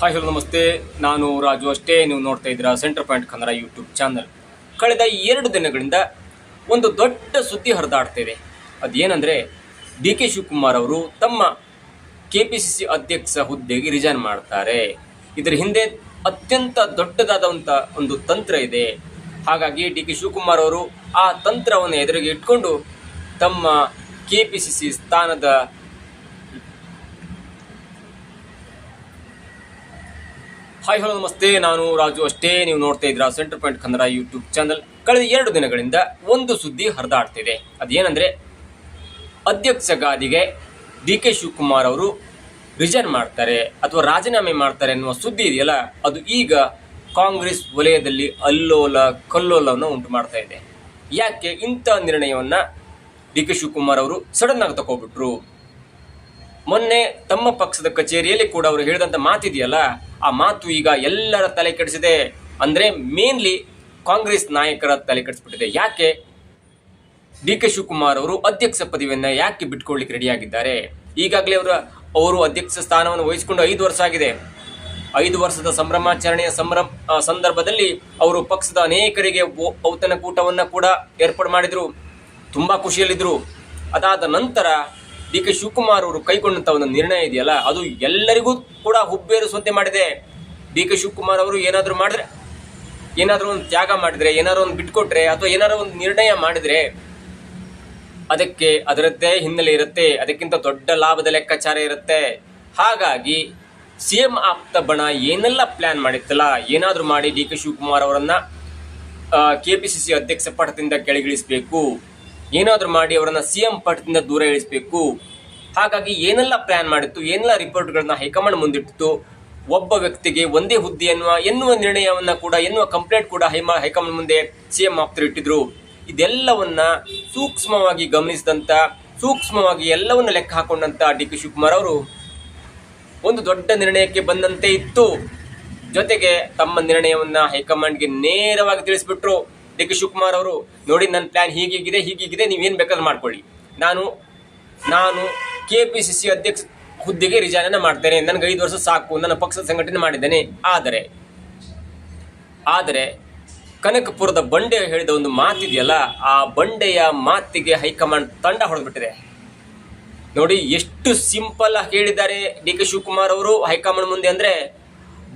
Hi hello, ನಮಸ್ತೆ. ನಾನು ರಾಜು ಅಷ್ಟೇ. ನೀವು ನೋಡ್ತಾ ಇದ್ದೀರಾ centre point Kannada YouTube channel ಕಳೆದ ಎರಡು ದಿನಗಳಿಂದ ಒಂದು ದೊಡ್ಡ ಸುದ್ದಿ ಹರಿದಾಡ್ತಾ ಇದೆ. ಅದೇನೆಂದರೆ, ಡಿ ಕೆ ಶಿವಕುಮಾರ್ ಅವರು ತಮ್ಮ ಕೆ ಪಿ ಸಿ ಸಿ ಅಧ್ಯಕ್ಷ ಹುದ್ದೆಗೆ ರಿಸೈನ್ ಮಾಡ್ತಾರೆ. ಇದರ ಹಿಂದೆ ಅತ್ಯಂತ ದೊಡ್ಡದಾದಂಥ ಒಂದು ತಂತ್ರ ಇದೆ. ಹಾಗಾಗಿ ಡಿ ಕೆ ಶಿವಕುಮಾರ್ ಅವರು ಆ ತಂತ್ರವನ್ನು ಎದುರಿಗೆ ಇಟ್ಕೊಂಡು ತಮ್ಮ ಕೆ ಪಿ ಸಿ ಸಿ ಸ್ಥಾನದ ಹಾಯ್ ಹಲೋ ನಮಸ್ತೆ. ನಾನು ರಾಜು ಅಷ್ಟೇ. ನೀವು ನೋಡ್ತಾ ಇದ್ದೀರಾ centre point Kannada YouTube channel ಕಳೆದ ಎರಡು ದಿನಗಳಿಂದ ಒಂದು ಸುದ್ದಿ ಹರಿದಾಡ್ತಿದೆ ಅದೇನೆಂದರೆ, ಅಧ್ಯಕ್ಷ ಗಾದಿಗೆ ಡಿ ಕೆ ಶಿವಕುಮಾರ್ ಅವರು ರಿಜೈನ್ ಮಾಡ್ತಾರೆ ಅಥವಾ ರಾಜೀನಾಮೆ ಮಾಡ್ತಾರೆ ಅನ್ನುವ ಸುದ್ದಿ ಇದೆಯಲ್ಲ, ಅದು ಈಗ ಕಾಂಗ್ರೆಸ್ ವಲಯದಲ್ಲಿ ಅಲ್ಲೋಲ, ಕಲ್ಲೋಲವನ್ನು ಉಂಟು ಮಾಡ್ತಾ ಇದೆ. ಯಾಕೆ ಇಂಥ ನಿರ್ಣಯವನ್ನ ಡಿ ಕೆ ಶಿವಕುಮಾರ್ ಅವರು ಸಡನ್ ಆಗಿ ತಗೋಬಿಟ್ರು ಮೊನ್ನೆ ತಮ್ಮ ಪಕ್ಷದ ಕಚೇರಿಯಲ್ಲಿ ಕೂಡ ಅವರು ಹೇಳಿದಂತ ಮಾತಿದೆಯಲ್ಲ ಆ ಮಾತು ಈಗ ಎಲ್ಲರ ತಲೆ ಕೆಡಿಸಿದೆ. ಅಂದ್ರೆ ಮೇನ್ಲಿ ಕಾಂಗ್ರೆಸ್ ನಾಯಕರ ತಲೆ ಕೆಡಿಸ್ಬಿಟ್ಟಿದೆ. ಯಾಕೆ? ಡಿ ಕೆ ಶಿವಕುಮಾರ್ ಅವರು ಅಧ್ಯಕ್ಷ ಪದವಿಯನ್ನು ಯಾಕೆ ಬಿಟ್ಕೊಳ್ಳಿಕ್ಕೆ ರೆಡಿಯಾಗಿದ್ದಾರೆ ಈಗಾಗಲೇ ಅವರ ಅವರು ಅಧ್ಯಕ್ಷ ಸ್ಥಾನವನ್ನು ವಹಿಸಿಕೊಂಡು ಐದು ವರ್ಷ ಆಗಿದೆ. ಐದು ವರ್ಷದ ಸಂಭ್ರಮಾಚರಣೆಯ ಸಂಭ್ರಮ ಸಂದರ್ಭದಲ್ಲಿ ಅವರು ಪಕ್ಷದ ಅನೇಕರಿಗೆ ಔತಣಕೂಟವನ್ನು ಕೂಡ ಏರ್ಪಾಡು ಮಾಡಿದರು. ತುಂಬ ಖುಷಿಯಲ್ಲಿದ್ದರು ಅದಾದ ನಂತರ ಡಿ ಕೆ ಶಿವಕುಮಾರ್ ಅವರು ಕೈಗೊಂಡಂತ ಒಂದು ನಿರ್ಣಯ ಇದೆಯಲ್ಲ, ಅದು ಎಲ್ಲರಿಗೂ ಕೂಡ ಹುಬ್ಬೇರಿಸುವಂತೆ ಮಾಡಿದೆ. ಡಿ ಕೆ ಶಿವಕುಮಾರ್ ಅವರು ಏನಾದರೂ ಮಾಡಿದ್ರೆ, ಏನಾದರೂ ಒಂದು ತ್ಯಾಗ ಮಾಡಿದ್ರೆ, ಏನಾದ್ರು ಒಂದು ಬಿಟ್ಕೊಟ್ರೆ, ಅಥವಾ ಏನಾದ್ರು ಒಂದು ನಿರ್ಣಯ ಮಾಡಿದ್ರೆ, ಅದಕ್ಕೆ ಅದರದ್ದೇ ಹಿನ್ನೆಲೆ ಇರುತ್ತೆ, ಅದಕ್ಕಿಂತ ದೊಡ್ಡ ಲಾಭದ ಲೆಕ್ಕಾಚಾರ ಇರುತ್ತೆ. ಹಾಗಾಗಿ, ಸಿ ಎಂ ಆಪ್ತ ಬಣ ಏನೆಲ್ಲ ಪ್ಲಾನ್ ಮಾಡಿತ್ತಲ್ಲ, ಏನಾದರೂ ಮಾಡಿ ಡಿ ಕೆ ಶಿವಕುಮಾರ್ ಅವರನ್ನು ಕೆ ಪಿ ಸಿ ಸಿ ಅಧ್ಯಕ್ಷ ಪಠದಿಂದ ಕೆಳಗಿಳಿಸಬೇಕು. ಏನಾದರೂ ಮಾಡಿ ಅವರನ್ನು ಸಿ ಎಂ ಪಟ್ಟದಿಂದ ದೂರ ಇಳಿಸಬೇಕು. ಹಾಗಾಗಿ ಏನೆಲ್ಲ ಪ್ಲಾನ್ ಮಾಡಿತ್ತು, ಏನೆಲ್ಲ ರಿಪೋರ್ಟ್ಗಳನ್ನ ಹೈಕಮಾಂಡ್ ಮುಂದಿಟ್ಟಿತ್ತು, ಒಬ್ಬ ವ್ಯಕ್ತಿಗೆ ಒಂದೇ ಹುದ್ದೆ ಎನ್ನುವ ಎನ್ನುವ ನಿರ್ಣಯವನ್ನ ಕೂಡ, ಎನ್ನುವ ಕಂಪ್ಲೇಂಟ್ ಕೂಡ ಹೈಮ, ಹೈಕಮಾಂಡ್ ಮುಂದೆ ಸಿ ಎಂ ಆಪ್ತರು ಇಟ್ಟಿದ್ರು. ಇದೆಲ್ಲವನ್ನ ಸೂಕ್ಷ್ಮವಾಗಿ ಗಮನಿಸಿದಂತ, ಸೂಕ್ಷ್ಮವಾಗಿ ಎಲ್ಲವನ್ನ ಲೆಕ್ಕ ಹಾಕೊಂಡಂತ ಡಿ ಕೆ ಶಿವಕುಮಾರ್ ಅವರು ಒಂದು ದೊಡ್ಡ ನಿರ್ಣಯಕ್ಕೆ ಬಂದಂತೆ ಇತ್ತು. ಜೊತೆಗೆ ತಮ್ಮ ನಿರ್ಣಯವನ್ನ ಹೈಕಮಾಂಡ್ಗೆ ನೇರವಾಗಿ ತಿಳಿಸ್ಬಿಟ್ರು. ಡಿ ಕೆ ಶಿವಕುಮಾರ್ ಅವರು ನೋಡಿ, ನನ್ನ ಪ್ಲಾನ್ ಹೀಗೀಗಿದೆ ಹೀಗೀಗಿದೆ ನೀವೇನು ಬೇಕಾದ್ರೂ ಮಾಡ್ಕೊಳ್ಳಿ. ನಾನು ನಾನು ಕೆ ಪಿ ಸಿ ಸಿ ಅಧ್ಯಕ್ಷ ಹುದ್ದೆಗೆ ರಿಜೈನ್ ಮಾಡ್ತೇನೆ. ನನಗೆ ಐದು ವರ್ಷ ಸಾಕು. ನನ್ನ ಪಕ್ಷದ ಸಂಘಟನೆ ಮಾಡಿದ್ದೇನೆ. ಆದರೆ ಆದರೆ ಕನಕಪುರದ ಬಂಡೆ ಹೇಳಿದ ಒಂದು ಮಾತಿದೆಯಲ್ಲ, ಆ ಬಂಡೆಯ ಮಾತಿಗೆ ಹೈಕಮಾಂಡ್ ತಂಡ ಹೊಡೆದ್ಬಿಟ್ಟಿದೆ. ನೋಡಿ, ಎಷ್ಟು ಸಿಂಪಲ್ ಆಗಿ ಹೇಳಿದ್ದಾರೆ ಡಿ ಕೆ ಶಿವಕುಮಾರ್ ಅವರು ಹೈಕಮಾಂಡ್ ಮುಂದೆ ಅಂದ್ರೆ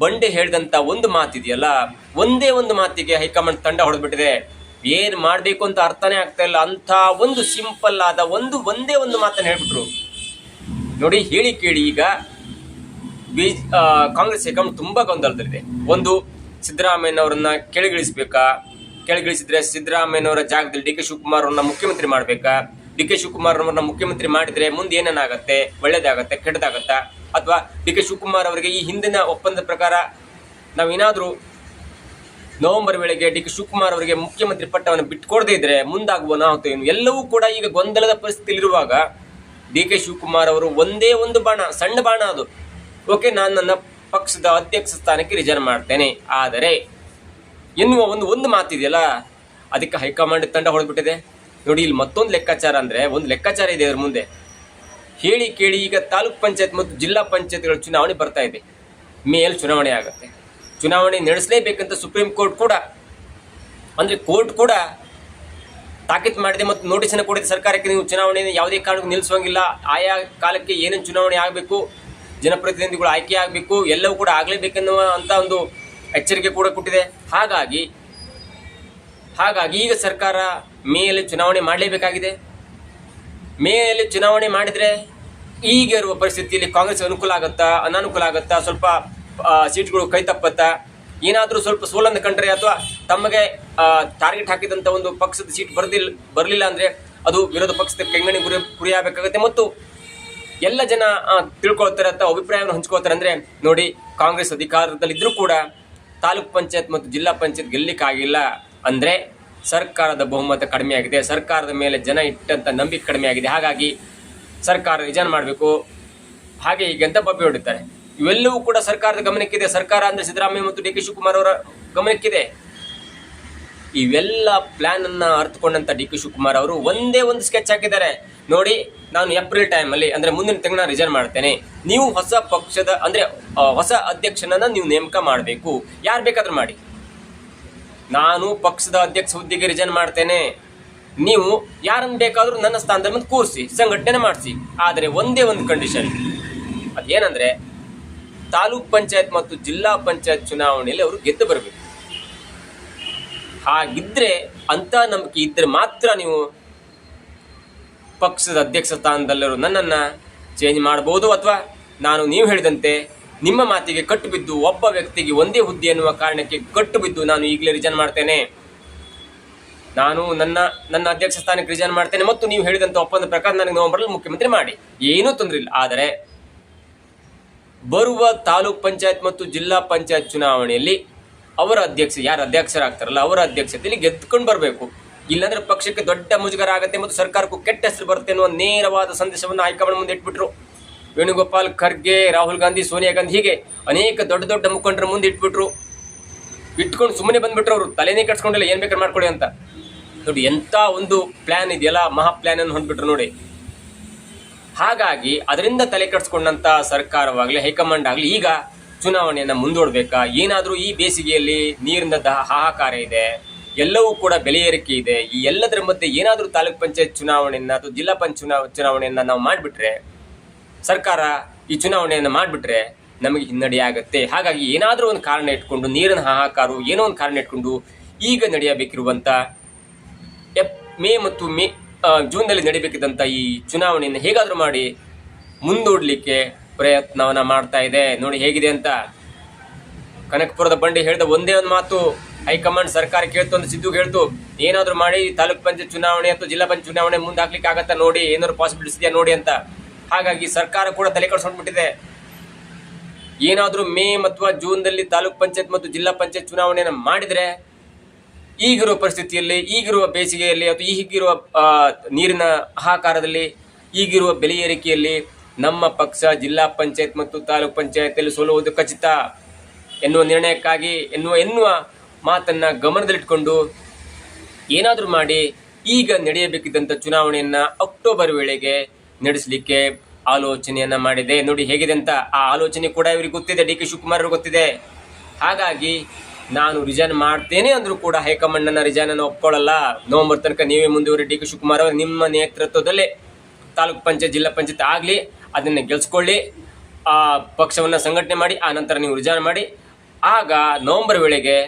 ಬಂಡೆ ಹೇಳಿದಂತ ಒಂದು ಮಾತಿದೆಯಲ್ಲ, ಒಂದೇ ಒಂದು ಮಾತಿಗೆ ಹೈಕಮಾಂಡ್ ತಂಡ ಹೊಡೆದ್ಬಿಟ್ಟಿದೆ. ಏನು ಮಾಡಬೇಕು ಅಂತ ಅರ್ಥನೇ ಆಗ್ತಾ ಇಲ್ಲ. ಅಂತ ಒಂದು ಸಿಂಪಲ್ ಆದ ಒಂದು, ಒಂದೇ ಒಂದು ಮಾತನ್ನು ಹೇಳ್ಬಿಟ್ರು. ನೋಡಿ, ಹೇಳಿ ಕೇಳಿ ಈಗ ಬಿ ಕಾಂಗ್ರೆಸ್ ಹೈಕಮಾಂಡ್ ತುಂಬಾ ಗೊಂದಲದಲ್ಲಿದೆ. ಒಂದು, ಸಿದ್ದರಾಮಯ್ಯನವರನ್ನ ಕೆಳಗಿಳಿಸ್ಬೇಕಾ? ಕೆಳಗಿಳಿಸಿದ್ರೆ ಸಿದ್ದರಾಮಯ್ಯನವರ ಜಾಗದಲ್ಲಿ ಡಿ ಕೆ ಶಿವಕುಮಾರ್ ಅವ್ರನ್ನ ಮುಖ್ಯಮಂತ್ರಿ ಮಾಡಬೇಕಾ? ಡಿ ಕೆ ಶಿವಕುಮಾರ್ ಅವ್ರನ್ನ ಮುಖ್ಯಮಂತ್ರಿ ಮಾಡಿದ್ರೆ ಮುಂದೆ ಏನೇನಾಗುತ್ತೆ ಒಳ್ಳೇದಾಗತ್ತೆ, ಕೆಟ್ಟದಾಗತ್ತಾ? ಅಥವಾ ಡಿ ಕೆ ಶಿವಕುಮಾರ್ ಅವರಿಗೆ ಈ ಹಿಂದಿನ ಒಪ್ಪಂದದ ಪ್ರಕಾರ ನಾವೇನಾದರೂ ನವೆಂಬರ್ ವೇಳೆಗೆ ಡಿ ಕೆ ಶಿವಕುಮಾರ್ ಅವರಿಗೆ ಮುಖ್ಯಮಂತ್ರಿ ಪಟ್ಟವನ್ನು ಬಿಟ್ಕೊಡದೇ ಇದ್ರೆ ಮುಂದಾಗುವ ಅನಾಹುತ ಏನು? ಎಲ್ಲವೂ ಕೂಡ ಈಗ ಗೊಂದಲದ ಪರಿಸ್ಥಿತಿಯಲ್ಲಿರುವಾಗ ಡಿ ಕೆ ಶಿವಕುಮಾರ್ ಅವರು ಒಂದೇ ಒಂದು ಬಾಣ, ಸಣ್ಣ ಬಾಣ ಅದು. ಓಕೆ, ನಾನು ನನ್ನ ಪಕ್ಷದ ಅಧ್ಯಕ್ಷ ಸ್ಥಾನಕ್ಕೆ ರಿಜನ್ ಮಾಡ್ತೇನೆ. ಆದರೆ ಎನ್ನುವ ಒಂದು ಒಂದು ಮಾತಿದೆಯಲ್ಲ? ಅದಕ್ಕೆ ಹೈಕಮಾಂಡ್ ತಂಡ ಹೊಡೆದ್ಬಿಟ್ಟಿದೆ. ನೋಡಿ, ಇಲ್ಲಿ ಮತ್ತೊಂದು ಲೆಕ್ಕಾಚಾರ ಅಂದ್ರೆ, ಒಂದು ಲೆಕ್ಕಾಚಾರ ಇದೆ ಅದ್ರ ಮುಂದೆ. ಹೇಳಿ ಕೇಳಿ ಈಗ ತಾಲೂಕ್ ಪಂಚಾಯತ್ ಮತ್ತು ಜಿಲ್ಲಾ ಪಂಚಾಯತ್ಗಳ ಚುನಾವಣೆ ಬರ್ತಾ ಇದೆ. ಮೇಲ್ ಚುನಾವಣೆ ಆಗುತ್ತೆ. ಚುನಾವಣೆ ನಡೆಸಲೇಬೇಕಂತ ಸುಪ್ರೀಂ ಕೋರ್ಟ್ ಕೂಡ, ಅಂದರೆ ಕೋರ್ಟ್ ಕೂಡ ತಾಕೀತು ಮಾಡಿದೆ ಮತ್ತು ನೋಟಿಸನ್ನು ಕೊಡಿದೆ ಸರ್ಕಾರಕ್ಕೆ ನೀವು ಚುನಾವಣೆಯನ್ನು ಯಾವುದೇ ಕಾರಣಕ್ಕೂ ನಿಲ್ಲಿಸುವಂಗಿಲ್ಲ. ಆಯಾ ಕಾಲಕ್ಕೆ ಏನೇನು ಚುನಾವಣೆ ಆಗಬೇಕು, ಜನಪ್ರತಿನಿಧಿಗಳು ಆಯ್ಕೆ ಆಗಬೇಕು, ಎಲ್ಲವೂ ಕೂಡ ಆಗಲೇಬೇಕೆನ್ನುವ ಅಂತ ಒಂದು ಎಚ್ಚರಿಕೆ ಕೂಡ ಕೊಟ್ಟಿದೆ. ಹಾಗಾಗಿ ಹಾಗಾಗಿ ಈಗ ಸರ್ಕಾರ ಮೇಯಲ್ಲಿ ಚುನಾವಣೆ ಮಾಡಲೇಬೇಕಾಗಿದೆ. ಮೇಯಲ್ಲಿ ಚುನಾವಣೆ ಮಾಡಿದ್ರೆ ಈಗ ಇರುವ ಪರಿಸ್ಥಿತಿಯಲ್ಲಿ ಕಾಂಗ್ರೆಸ್ ಅನುಕೂಲ ಆಗುತ್ತಾ, ಅನಾನುಕೂಲ ಆಗುತ್ತಾ, ಸ್ವಲ್ಪ ಸೀಟ್ಗಳು ಕೈ ತಪ್ಪತ್ತಾ, ಏನಾದರೂ ಸ್ವಲ್ಪ ಸೋಲನ್ನು ಕಂಡ್ರೆ ಅಥವಾ ತಮಗೆ ಟಾರ್ಗೆಟ್ ಹಾಕಿದಂಥ ಒಂದು ಪಕ್ಷದ ಸೀಟ್ ಬರದಿಲ್ಲ ಬರಲಿಲ್ಲ ಅಂದ್ರೆ ಅದು ವಿರೋಧ ಪಕ್ಷದ ಕೆಂಗಣಿ ಗುರಿ ಗುರಿಯಾಗಬೇಕಾಗುತ್ತೆ ಮತ್ತು ಎಲ್ಲ ಜನ ತಿಳ್ಕೊಳ್ತಾರೆ ಅಥವಾ ಅಭಿಪ್ರಾಯವನ್ನು ಹಂಚ್ಕೊಳ್ತಾರೆ ಅಂದ್ರೆ ನೋಡಿ, ಕಾಂಗ್ರೆಸ್ ಅಧಿಕಾರದಲ್ಲಿದ್ದರೂ ಕೂಡ ತಾಲೂಕ್ ಪಂಚಾಯತ್ ಮತ್ತು ಜಿಲ್ಲಾ ಪಂಚಾಯತ್ ಗೆಲ್ಲಿಕ್ಕಾಗಿಲ್ಲ ಅಂದ್ರೆ ಸರ್ಕಾರದ ಬಹುಮತ ಕಡಿಮೆ ಆಗಿದೆ. ಸರ್ಕಾರದ ಮೇಲೆ ಜನ ಇಟ್ಟಂತ ನಂಬಿಕೆ ಕಡಿಮೆ ಆಗಿದೆ. ಹಾಗಾಗಿ ಸರ್ಕಾರ ರಿಜನ್ ಮಾಡಬೇಕು. ಹಾಗೆ ಹೀಗೆ ಅಂತ ಬಬ್ಬೆ ಹೊಡಿತಾರೆ. ಇವೆಲ್ಲವೂ ಕೂಡ ಸರ್ಕಾರದ ಗಮನಕ್ಕಿದೆ. ಸರ್ಕಾರ ಅಂದ್ರೆ ಸಿದ್ದರಾಮಯ್ಯ ಮತ್ತು ಡಿ ಕೆ ಶಿವಕುಮಾರ್ ಅವರ ಗಮನಕ್ಕಿದೆ. ಇವೆಲ್ಲ ಪ್ಲಾನ್ ಅನ್ನ ಅರ್ಥಕೊಂಡಂತ ಡಿ ಕೆ ಶಿವಕುಮಾರ್ ಅವರು ಒಂದೇ ಒಂದು ಸ್ಕೆಚ್ ಹಾಕಿದ್ದಾರೆ. ನೋಡಿ, ನಾನು ಏಪ್ರಿಲ್ ಟೈಮಲ್ಲಿ ಅಂದ್ರೆ ಮುಂದಿನ ತಿಂಗಳ ರಿಸೈನ್ ಮಾಡ್ತೇನೆ. ನೀವು ಹೊಸ ಪಕ್ಷದ, ಅಂದ್ರೆ ಹೊಸ ಅಧ್ಯಕ್ಷನನ್ನ ನೀವು ನೇಮಕ ಮಾಡಬೇಕು. ಯಾರು ಬೇಕಾದ್ರೂ ಮಾಡಿ. ನಾನು ಪಕ್ಷದ ಅಧ್ಯಕ್ಷ ಹುದ್ದೆಗೆ ರಿಜೈನ್ ಮಾಡ್ತೇನೆ. ನೀವು ಯಾರನ್ನು ಬೇಕಾದರೂ ನನ್ನ ಸ್ಥಾನದಲ್ಲಿ ಬಂದು ಕೂರಿಸಿ, ಸಂಘಟನೆ ಮಾಡಿಸಿ. ಆದರೆ ಒಂದೇ ಒಂದು ಕಂಡೀಷನ್ ಅದೇನಂದ್ರೆ, ತಾಲೂಕ್ ಪಂಚಾಯತ್ ಮತ್ತು ಜಿಲ್ಲಾ ಪಂಚಾಯತ್ ಚುನಾವಣೆಯಲ್ಲಿ ಅವರು ಗೆದ್ದು ಬರಬೇಕು. ಹಾಗಿದ್ರೆ ಅಂತ ನಂಬಿಕೆ ಇದ್ರೆ ಮಾತ್ರ ನೀವು ಪಕ್ಷದ ಅಧ್ಯಕ್ಷ ಸ್ಥಾನದಲ್ಲಿರೋ ನನ್ನನ್ನು ಚೇಂಜ್ ಮಾಡಬಹುದು ಅಥವಾ ನಾನು ನೀವು ಹೇಳಿದಂತೆ ನಿಮ್ಮ ಮಾತಿಗೆ ಕಟ್ಟು ಬಿದ್ದು ಒಬ್ಬ ವ್ಯಕ್ತಿಗೆ ಒಂದೇ ಹುದ್ದೆ ಎನ್ನುವ ಕಾರಣಕ್ಕೆ ಕಟ್ಟು ಬಿದ್ದು ನಾನು ಈಗಲೇ ರಿಜನ್ ಮಾಡ್ತೇನೆ. ನಾನು ನನ್ನ ನನ್ನ ಅಧ್ಯಕ್ಷ ಸ್ಥಾನಕ್ಕೆ ರಿಜನ್ ಮಾಡ್ತೇನೆ ಮತ್ತು ನೀವು ಹೇಳಿದಂಥ ಒಪ್ಪಂದ ಪ್ರಕಾರ ನನಗೆ ನವೆಂಬರಲ್ಲಿ ಮುಖ್ಯಮಂತ್ರಿ ಮಾಡಿ. ಏನೂ ತೊಂದರೆ ಇಲ್ಲ. ಆದರೆ ಬರುವ ತಾಲೂಕ್ ಪಂಚಾಯತ್ ಮತ್ತು ಜಿಲ್ಲಾ ಪಂಚಾಯತ್ ಚುನಾವಣೆಯಲ್ಲಿ ಅವರ ಅಧ್ಯಕ್ಷ, ಯಾರು ಅಧ್ಯಕ್ಷರಾಗ್ತಾರಲ್ಲ, ಅವರ ಅಧ್ಯಕ್ಷತೆಯಲ್ಲಿ ಗೆದ್ದುಕೊಂಡು ಬರಬೇಕು. ಇಲ್ಲಾಂದ್ರೆ ಪಕ್ಷಕ್ಕೆ ದೊಡ್ಡ ಮುಜುಗರ ಆಗುತ್ತೆ ಮತ್ತು ಸರ್ಕಾರಕ್ಕೂ ಕೆಟ್ಟ ಹೆಸರು ಬರುತ್ತೆ ಅನ್ನುವ ನೇರವಾದ ಸಂದೇಶವನ್ನು ಹೈಕಮಾಂಡ್ ಮುಂದೆ ಇಟ್ಬಿಟ್ರು. ವೇಣುಗೋಪಾಲ್ ಖರ್ಗೆ, ರಾಹುಲ್ ಗಾಂಧಿ, ಸೋನಿಯಾ ಗಾಂಧಿ ಹೀಗೆ ಅನೇಕ ದೊಡ್ಡ ದೊಡ್ಡ ಮುಖಂಡರ ಮುಂದೆ ಇಟ್ಬಿಟ್ರು. ಇಟ್ಕೊಂಡು ಸುಮ್ಮನೆ ಬಂದ್ಬಿಟ್ರು ಅವರು. ತಲೆನೇ ಕಟ್ಸ್ಕೊಂಡಿಲ್ಲ ಏನು ಬೇಕಾದ್ರೆ ಮಾಡ್ಕೊಳ್ಳಿ ಅಂತ. ನೋಡಿ, ಎಂಥ ಒಂದು ಪ್ಲಾನ್ ಇದೆಯಲ್ಲ? ಮಹಾ ಪ್ಲಾನ್ ಅನ್ನು ಹೊಂದ್ಬಿಟ್ರು ನೋಡಿ. ಹಾಗಾಗಿ ಅದರಿಂದ ತಲೆ ಕಟ್ಸ್ಕೊಂಡಂಥ ಸರ್ಕಾರವಾಗಲಿ, ಹೈಕಮಾಂಡ್ ಆಗಲಿ, ಈಗ ಚುನಾವಣೆಯನ್ನ ಮುಂದೂಡಬೇಕಾ? ಏನಾದರೂ ಈ ಬೇಸಿಗೆಯಲ್ಲಿ ನೀರಿನ ಹಾಹಾಕಾರ ಇದೆ, ಎಲ್ಲವೂ ಕೂಡ ಬೆಲೆ ಏರಿಕೆ ಇದೆ, ಈ ಎಲ್ಲದರ ಮಧ್ಯೆ ಏನಾದರೂ ತಾಲೂಕ್ ಪಂಚಾಯತ್ ಚುನಾವಣೆಯನ್ನ ಅಥವಾ ಜಿಲ್ಲಾ ಚುನಾವ ಚುನಾವಣೆಯನ್ನ ನಾವು ಮಾಡಿಬಿಟ್ರೆ ಸರ್ಕಾರ ಈ ಚುನಾವಣೆಯನ್ನು ಮಾಡಿಬಿಟ್ರೆ ನಮಗೆ ಹಿನ್ನಡೆ ಆಗುತ್ತೆ. ಹಾಗಾಗಿ ಏನಾದರೂ ಒಂದು ಕಾರಣ ಇಟ್ಕೊಂಡು, ನೀರಿನ ಹಾಹಾಕಾರು ಏನೋ ಒಂದು ಕಾರಣ ಇಟ್ಕೊಂಡು ಈಗ ನಡೆಯಬೇಕಿರುವಂಥ ಎಪ್, ಮೇ ಮತ್ತು ಮೇ ಜೂನ್ನಲ್ಲಿ ನಡೀಬೇಕಿದ್ದಂಥ ಈ ಚುನಾವಣೆಯನ್ನು ಹೇಗಾದರೂ ಮಾಡಿ ಮುಂದೂಡಲಿಕ್ಕೆ ಪ್ರಯತ್ನವನ್ನು ಮಾಡ್ತಾ ಇದೆ. ನೋಡಿ ಹೇಗಿದೆ ಅಂತ. ಕನಕಪುರದ ಬಂಡಿ ಹೇಳಿದ ಒಂದೇ ಒಂದು ಮಾತು ಹೈಕಮಾಂಡ್ ಸರ್ಕಾರ ಕೇಳ್ತು ಅಂತ ಸಿದ್ದು ಹೇಳ್ತು. ಏನಾದರೂ ಮಾಡಿ ತಾಲೂಕು ಪಂಚಾಯತ್ ಚುನಾವಣೆ ಅಥವಾ ಜಿಲ್ಲಾ ಪಂಚಾಯತ್ ಚುನಾವಣೆ ಮುಂದೆ ಹಾಕ್ಲಿಕ್ಕೆ ಆಗತ್ತಾ ನೋಡಿ, ಏನಾದ್ರು ಪಾಸಿಬಿಲಿಟೀಸ್ ಇದೆಯಾ ನೋಡಿ ಅಂತ. ಹಾಗಾಗಿ ಸರ್ಕಾರ ಕೂಡ ತಲೆ ಕಡಿಸ್ಕೊಂಡ್ಬಿಟ್ಟಿದೆ. ಏನಾದರೂ ಮೇ ಅಥವಾ ಜೂನ್ದಲ್ಲಿ ತಾಲೂಕ್ ಪಂಚಾಯತ್ ಮತ್ತು ಜಿಲ್ಲಾ ಪಂಚಾಯತ್ ಚುನಾವಣೆಯನ್ನು ಮಾಡಿದ್ರೆ ಈಗಿರುವ ಪರಿಸ್ಥಿತಿಯಲ್ಲಿ, ಈಗಿರುವ ಬೇಸಿಗೆಯಲ್ಲಿ ಅಥವಾ ಈಗಿರುವ ನೀರಿನ ಆಹಾಕಾರದಲ್ಲಿ ಈಗಿರುವ ಬೆಲೆ ಏರಿಕೆಯಲ್ಲಿ ನಮ್ಮ ಪಕ್ಷ ಜಿಲ್ಲಾ ಪಂಚಾಯತ್ ಮತ್ತು ತಾಲೂಕ್ ಪಂಚಾಯತಿಯಲ್ಲಿ ಸೋಲುವುದು ಖಚಿತ ಎನ್ನುವ ನಿರ್ಣಯಕ್ಕಾಗಿ ಎನ್ನುವ ಎನ್ನುವ ಮಾತನ್ನ ಗಮನದಲ್ಲಿಟ್ಕೊಂಡು ಏನಾದರೂ ಮಾಡಿ ಈಗ ನಡೆಯಬೇಕಿದ್ದಂಥ ಚುನಾವಣೆಯನ್ನು ಅಕ್ಟೋಬರ್ ವೇಳೆಗೆ ನಡೆಸಲಿಕ್ಕೆ ಆಲೋಚನೆಯನ್ನ ಮಾಡಿದೆ. ನೋಡಿ ಹೇಗಿದೆ ಅಂತ ಆ ಆಲೋಚನೆ ಕೂಡ ಇವರಿಗೆ ಗೊತ್ತಿದೆ. ಡಿ ಕೆ ಶಿವಕುಮಾರ್ ಗೊತ್ತಿದೆ. ಹಾಗಾಗಿ ನಾನು ರಿಜೈನ್ ಮಾಡ್ತೇನೆ ಅಂದ್ರೂ ಕೂಡ ಹೈಕಮಾಂಡ್ ನನ್ನ ರಿಜೈನ್ ಅನ್ನು ಒಪ್ಕೊಳ್ಳಲ್ಲ. ನವಂಬರ್ ತನಕ ನೀವೇ ಮುಂದುವರಿ ಡಿ ಕೆ ಶಿವಕುಮಾರ್ ಅವರು, ನಿಮ್ಮ ನೇತೃತ್ವದಲ್ಲಿ ತಾಲೂಕು ಪಂಚಾಯತ್, ಜಿಲ್ಲಾ ಪಂಚಾಯತ್ ಆಗಲಿ, ಅದನ್ನು ಗೆಲ್ಸ್ಕೊಳ್ಳಿ. ಆ ಪಕ್ಷವನ್ನು ಸಂಘಟನೆ ಮಾಡಿ, ಆ ನಂತರ ನೀವು ರಿಜೈನ್ ಮಾಡಿ. ಆಗ ನವಂಬರ್ ವೇಳೆಗೆ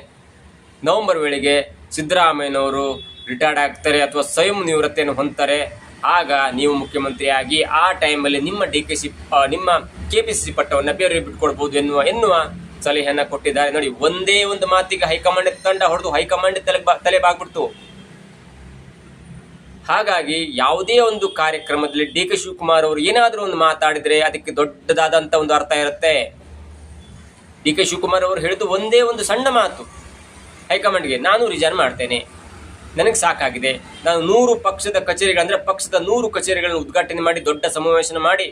ನವಂಬರ್ ವೇಳೆಗೆ ಸಿದ್ದರಾಮಯ್ಯನವರು ರಿಟೈರ್ಡ್ ಆಗ್ತಾರೆ ಅಥವಾ ಸ್ವಯಂ ನಿವೃತ್ತಿಯನ್ನು ಹೊಂದ್ತಾರೆ. ಆಗ ನೀವು ಮುಖ್ಯಮಂತ್ರಿಯಾಗಿ ಆ ಟೈಮಲ್ಲಿ ನಿಮ್ಮ ಡಿ ಕೆ ಸಿ ನಿಮ್ಮ ಕೆ ಪಿ ಸಿ ಸಿ ಪಟ್ಟವನ್ನು ಬೇರೆ ಬಿಟ್ಕೊಡ್ಬೋದು ಎನ್ನುವ ಎನ್ನುವ ಸಲಹೆಯನ್ನ ಕೊಟ್ಟಿದ್ದಾರೆ. ನೋಡಿ, ಒಂದೇ ಒಂದು ಮಾತಿಗೆ ಹೈಕಮಾಂಡ್ ತಂಡ ಹೊಡೆದು ಹೈಕಮಾಂಡ್ ತಲೆ ತಲೆ ಬಾಗ್ಬಿಡ್ತು. ಹಾಗಾಗಿ ಯಾವುದೇ ಒಂದು ಕಾರ್ಯಕ್ರಮದಲ್ಲಿ ಡಿ ಕೆ ಶಿವಕುಮಾರ್ ಅವರು ಏನಾದರೂ ಒಂದು ಮಾತಾಡಿದ್ರೆ ಅದಕ್ಕೆ ದೊಡ್ಡದಾದಂಥ ಒಂದು ಅರ್ಥ ಇರುತ್ತೆ. ಡಿ ಕೆ ಶಿವಕುಮಾರ್ ಅವರು ಹೇಳಿದ್ದು ಒಂದೇ ಒಂದು ಸಣ್ಣ ಮಾತು. ಹೈಕಮಾಂಡ್ಗೆ ನಾನು ರಿಜೈನ್ ಮಾಡ್ತೇನೆ. ನನಗೆ ಸಾಕಾಗಿದೆ. ನಾನು ನೂರು ಪಕ್ಷದ ಕಚೇರಿಗಳಂದರೆ ಪಕ್ಷದ ನೂರು ಕಚೇರಿಗಳನ್ನು ಉದ್ಘಾಟನೆ ಮಾಡಿ, ದೊಡ್ಡ ಸಮಾವೇಶನ ಮಾಡಿ,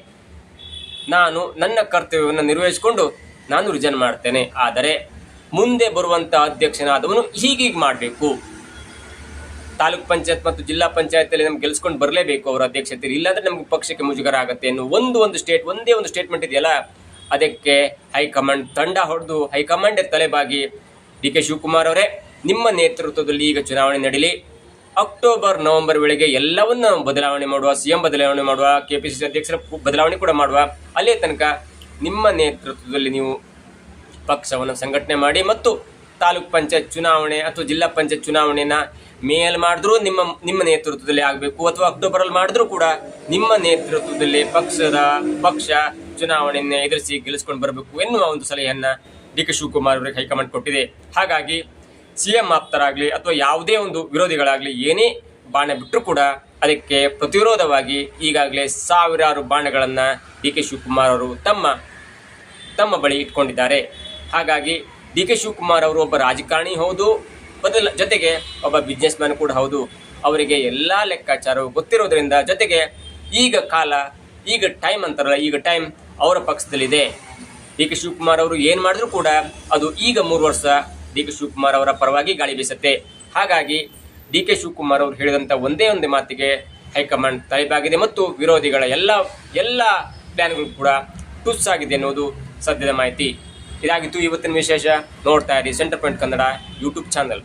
ನಾನು ನನ್ನ ಕರ್ತವ್ಯವನ್ನು ನಿರ್ವಹಿಸಿಕೊಂಡು ನಾನು ರಿಜನ್ ಮಾಡ್ತೇನೆ. ಆದರೆ ಮುಂದೆ ಬರುವಂಥ ಅಧ್ಯಕ್ಷನಾದವನು ಹೀಗೀಗೆ ಮಾಡಬೇಕು. ತಾಲೂಕ್ ಪಂಚಾಯತ್ ಮತ್ತು ಜಿಲ್ಲಾ ಪಂಚಾಯತಲ್ಲಿ ನಮ್ಗೆ ಗೆಲ್ಸ್ಕೊಂಡು ಬರಲೇಬೇಕು ಅವರ ಅಧ್ಯಕ್ಷತೆ ಇಲ್ಲಾಂದ್ರೆ ನಮಗೆ ಪಕ್ಷಕ್ಕೆ ಮುಜುಗರ ಆಗುತ್ತೆ ಅನ್ನೋ ಒಂದು ಒಂದು ಸ್ಟೇಟ್ ಒಂದೇ ಒಂದು ಸ್ಟೇಟ್ಮೆಂಟ್ ಇದೆಯಲ್ಲ? ಅದಕ್ಕೆ ಹೈಕಮಾಂಡ್ ತಂಡ ಹೊಡೆದು ಹೈಕಮಾಂಡ್ ತಲೆಬಾಗಿ ಡಿ ಕೆ ಶಿವಕುಮಾರ್ ಅವರೇ ನಿಮ್ಮ ನೇತೃತ್ವದಲ್ಲಿ ಈಗ ಚುನಾವಣೆ ನಡೀಲಿ. ಅಕ್ಟೋಬರ್, ನವೆಂಬರ್ ವೇಳೆಗೆ ಎಲ್ಲವನ್ನ ಬದಲಾವಣೆ ಮಾಡುವ, ಸಿಎಂ ಬದಲಾವಣೆ ಮಾಡುವ, ಕೆಪಿಸಿಸಿ ಅಧ್ಯಕ್ಷರ ಬದಲಾವಣೆ ಕೂಡ ಮಾಡುವ. ಅಲ್ಲೇ ತನಕ ನಿಮ್ಮ ನೇತೃತ್ವದಲ್ಲಿ ನೀವು ಪಕ್ಷವನ್ನು ಸಂಘಟನೆ ಮಾಡಿ ಮತ್ತು ತಾಲೂಕ್ ಪಂಚಾಯತ್ ಚುನಾವಣೆ ಅಥವಾ ಜಿಲ್ಲಾ ಪಂಚಾಯತ್ ಚುನಾವಣೆನ ಮೇಲ್ ಮಾಡಿದ್ರೂ ನಿಮ್ಮ ನಿಮ್ಮ ನೇತೃತ್ವದಲ್ಲಿ ಆಗಬೇಕು. ಅಥವಾ ಅಕ್ಟೋಬರಲ್ಲಿ ಮಾಡಿದ್ರೂ ಕೂಡ ನಿಮ್ಮ ನೇತೃತ್ವದಲ್ಲಿ ಪಕ್ಷದ, ಪಕ್ಷ ಚುನಾವಣೆಯನ್ನು ಎದುರಿಸಿ ಗೆಲ್ಲಿಸ್ಕೊಂಡು ಬರಬೇಕು ಎನ್ನುವ ಒಂದು ಸಲಹೆಯನ್ನು ಡಿ ಕೆ ಶಿವಕುಮಾರ್ ಅವರಿಗೆ ಹೈಕಮಾಂಡ್ ಕೊಟ್ಟಿದೆ. ಹಾಗಾಗಿ ಸಿಎಂ ಆಪ್ತರಾಗಲಿ ಅಥವಾ ಯಾವುದೇ ಒಂದು ವಿರೋಧಿಗಳಾಗಲಿ ಏನೇ ಬಾಣ ಬಿಟ್ಟರೂ ಕೂಡ ಅದಕ್ಕೆ ಪ್ರತಿರೋಧವಾಗಿ ಈಗಾಗಲೇ ಸಾವಿರಾರು ಬಾಣಗಳನ್ನು ಡಿ ಕೆ ಶಿವಕುಮಾರ್ ಅವರು ತಮ್ಮ ತಮ್ಮ ಬಳಿ ಇಟ್ಕೊಂಡಿದ್ದಾರೆ. ಹಾಗಾಗಿ ಡಿ ಕೆ ಶಿವಕುಮಾರ್ ಅವರು ಒಬ್ಬ ರಾಜಕಾರಣಿ ಹೌದು, ಬದಲ, ಜೊತೆಗೆ ಒಬ್ಬ ಬಿಸ್ನೆಸ್ ಮ್ಯಾನ್ ಕೂಡ ಹೌದು. ಅವರಿಗೆ ಎಲ್ಲ ಲೆಕ್ಕಾಚಾರವು ಗೊತ್ತಿರೋದ್ರಿಂದ ಜೊತೆಗೆ ಈಗ ಕಾಲ, ಈಗ ಟೈಮ್ ಅಂತಾರಲ್ಲ, ಈಗ ಟೈಮ್ ಅವರ ಪಕ್ಷದಲ್ಲಿದೆ. ಡಿ ಕೆ ಶಿವಕುಮಾರ್ ಅವರು ಏನು ಮಾಡಿದ್ರು ಕೂಡ ಅದು ಈಗ ಮೂರು ವರ್ಷ ಡಿ ಕೆ ಶಿವಕುಮಾರ್ ಅವರ ಪರವಾಗಿ ಗಾಳಿ ಬೀಸುತ್ತೆ. ಹಾಗಾಗಿ ಡಿ ಕೆ ಶಿವಕುಮಾರ್ ಅವರು ಹೇಳಿದಂಥ ಒಂದೇ ಒಂದು ಮಾತಿಗೆ ಹೈಕಮಾಂಡ್ ತಲೆಬಾಗಿದೆ ಮತ್ತು ವಿರೋಧಿಗಳ ಎಲ್ಲ ಎಲ್ಲ ಪ್ಲಾನ್ಗಳು ಕೂಡ ಟುಸ್ ಆಗಿದೆ ಅನ್ನೋದು ಸದ್ಯದ ಮಾಹಿತಿ. ಇದಾಗಿತ್ತು ಇವತ್ತಿನ ವಿಶೇಷ. ನೋಡ್ತಾ ಇರಿ centre point Kannada YouTube channel.